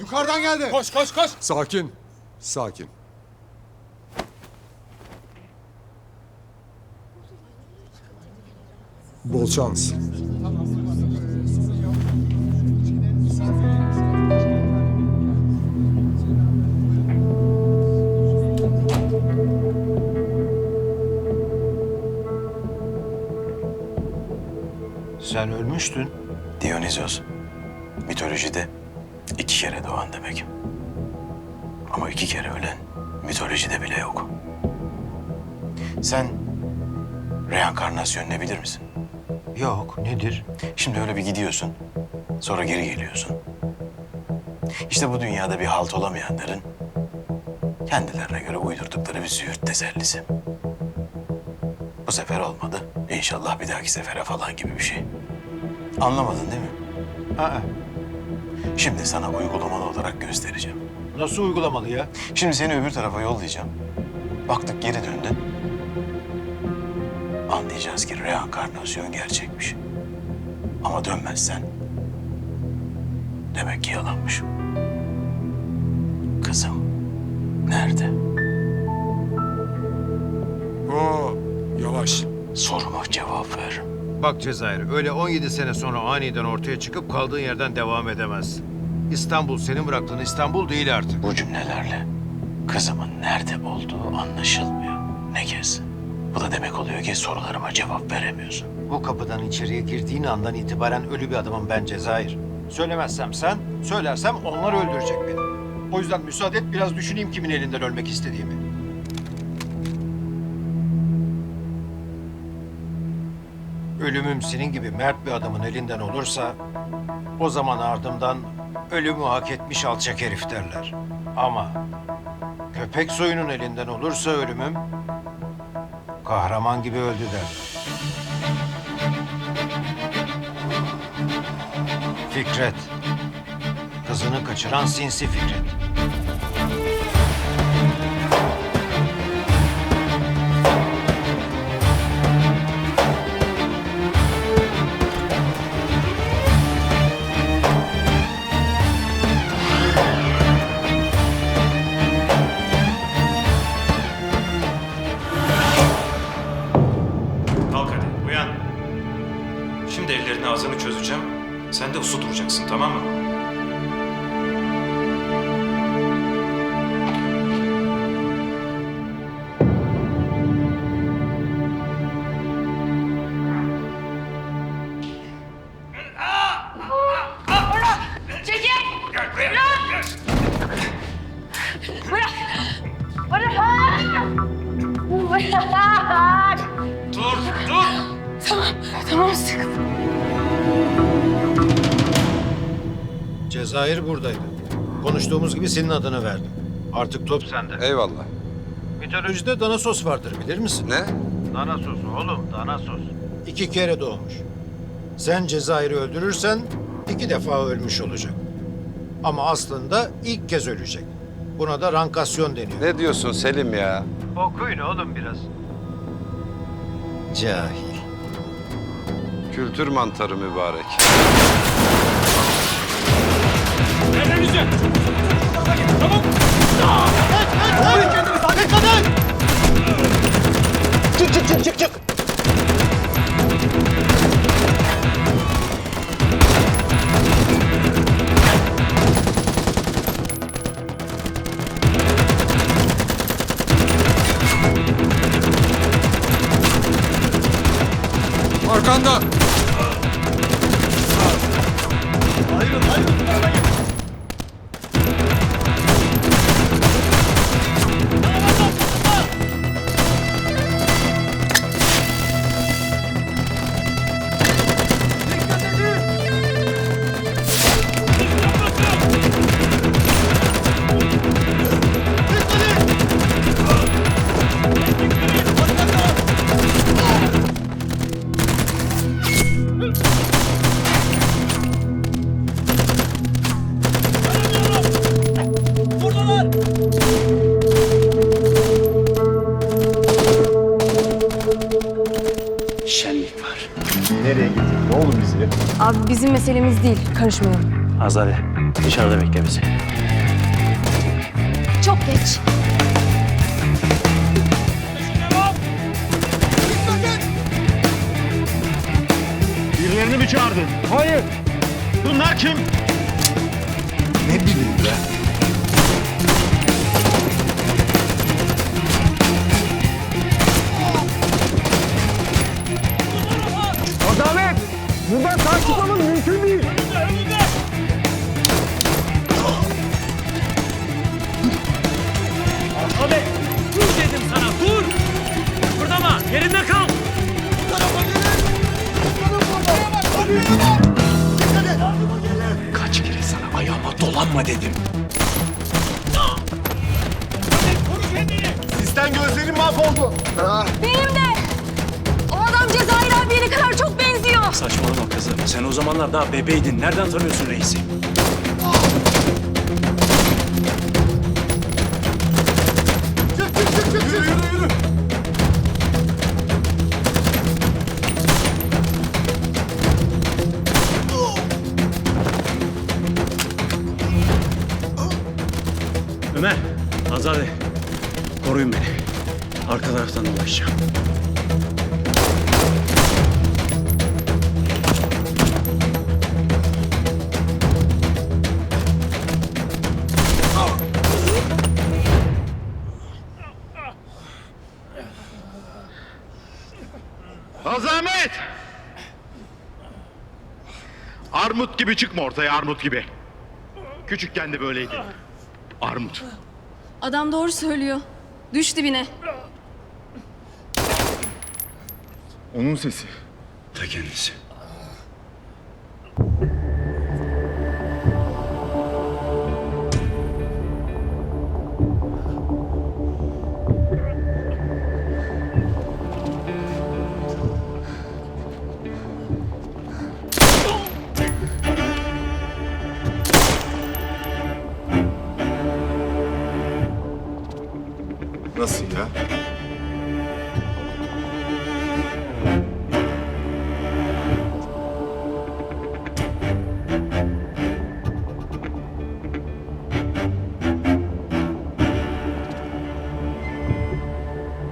Yukarıdan geldi. Koş koş koş. Sakin. Sakin. Bol şans. Sen ölmüştün. Dionizos, mitolojide iki kere doğan demek. Ama iki kere ölen mitolojide bile yok. Sen reenkarnasyon ne bilir misin? Yok, nedir? Şimdi öyle bir gidiyorsun, sonra geri geliyorsun. İşte bu dünyada bir halt olamayanların kendilerine göre uydurdukları bir züğürt tesellisi. Bu sefer olmadı. İnşallah bir dahaki sefere falan gibi bir şey. Anlamadın değil mi? Aa, Şimdi sana uygulamalı olarak göstereceğim. nasıl uygulamalı ya? Şimdi seni öbür tarafa yollayacağım. Baktık geri döndün. Anlayacağız ki reenkarnasyon gerçekmiş. Ama dönmezsen demek ki yalanmış. Soruma cevap ver. Bak Cezayir, öyle 17 sene sonra aniden ortaya çıkıp kaldığın yerden devam edemezsin. İstanbul senin bıraktığın İstanbul değil artık. Bu cümlelerle kızımın nerede olduğu anlaşılmıyor. Ne kez? Bu da demek oluyor ki sorularıma cevap veremiyorsun. Bu kapıdan içeriye girdiğin andan itibaren ölü bir adamım ben Cezayir. Söylemezsem sen, söylersem onlar öldürecek beni. O yüzden müsaade et biraz düşüneyim kimin elinden ölmek istediğimi. Ölümüm senin gibi mert bir adamın elinden olursa... ...o zaman ardımdan ölümü hak etmiş alçak herif derler. Ama köpek soyunun elinden olursa ölümüm... ...kahraman gibi öldü derler. Fikret. Kızını kaçıran sinsi Fikret. Ağzını çözeceğim. Sen de usu duracaksın tamam mı? Çekil! Bırak! Bırak! Bırak! Bırak! Dur dur. Tamam, tamam sıkı. Cezayir buradaydı. Konuştuğumuz gibi senin adını verdim. Artık top sende. Eyvallah. Mitolojide Danasos vardır bilir misin? Ne? Danasos oğlum, Danasos. İki kere doğmuş. Sen Cezayir'i öldürürsen iki defa ölmüş olacak. Ama aslında ilk kez ölecek. Buna da rankasyon deniyor. Ne diyorsun Selim ya? Okuyun oğlum biraz. Cahil. Kültür mantarı mübarek. Ellerinizi. Tamam. Arkanda. Hadi. Hadi. Abi bizim meselemiz değil. Karışmıyorum. Azade dışarıda bekle bizi. Çok geç. Birilerini mi çağırdın? Hayır. Bunlar kim? Ne bileyim be. Buradan sağ çıkmamız mümkün değil. Hadi dur dedim sana dur. Kıpırdama yerinde kal. Kaç kere sana ayağıma dolanma dedim. O zamanlar daha bebeydin. Nereden tanıyorsun reisi? Yürü yürü yürü. Ömer, Azade. Koruyun beni. Arka taraftan dolaşacağım. Azamet! Armut gibi çıkma ortaya armut gibi. Küçükken de böyleydi. Armut. Adam doğru söylüyor. Düş dibine. Onun sesi. Ta kendisi. Nasıl ya?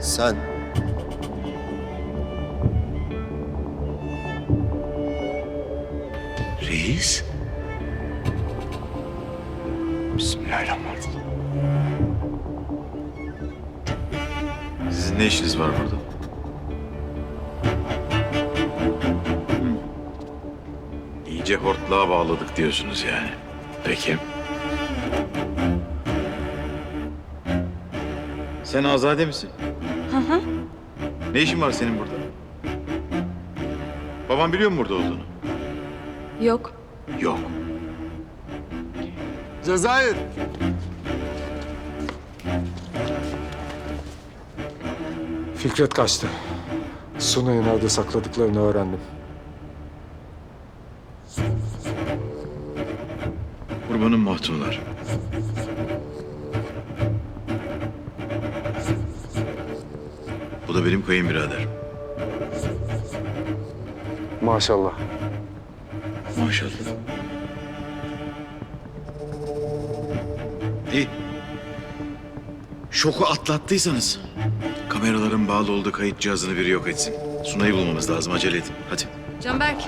Sen Reis? Bismillahirrahmanirrahim. Ne işiniz var burada? İyice hortlağa bağladık diyorsunuz yani. Peki. Sen Azade misin? Hı hı. Ne işin var senin burada? Babam biliyor mu burada olduğunu? Yok. Yok. Cezayir. Fikret kaçtı. Sunay'ı nerede sakladıklarını öğrendim. Kurbanın mahtumlar. Bu da benim kayınbirader. Maşallah. Maşallah. İyi. Şoku atlattıysanız kameraların bağlı olduğu kayıt cihazını biri yok etsin. Sunay'ı bulmamız lazım. Acele edin. Hadi. Canberk.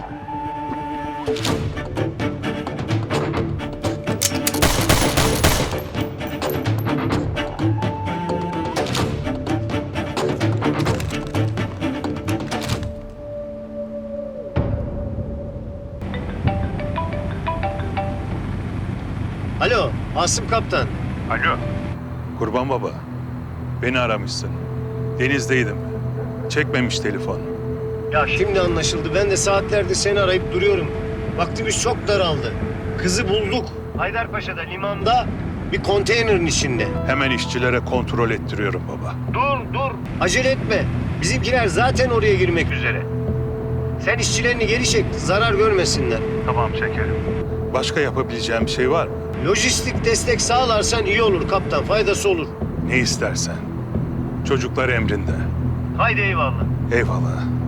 Alo, Asım Kaptan. Alo. Kurban baba. Beni aramışsın. Denizdeydim. Çekmemiş telefon. Ya şimdi anlaşıldı. Ben de saatlerdir seni arayıp duruyorum. Vaktimiz çok daraldı. Kızı bulduk. Haydarpaşa'da limanda bir konteynerin içinde. Hemen işçilere kontrol ettiriyorum baba. Dur, dur. Acele etme. Bizimkiler zaten oraya girmek üzere. Sen işçilerini geri çek, zarar görmesinler. Tamam çekerim. Başka yapabileceğim bir şey var mı? Lojistik destek sağlarsan iyi olur kaptan, faydası olur. Ne istersen. Çocuklar emrinde. Haydi eyvallah. Eyvallah.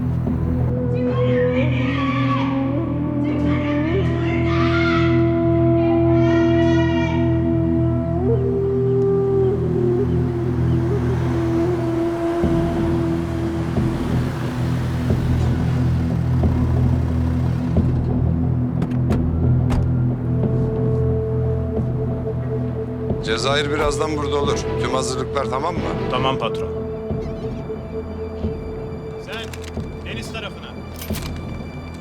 Cezayir birazdan burada olur. Tüm hazırlıklar tamam mı? Tamam patron. Sen deniz tarafına.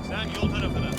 Sen yol tarafına.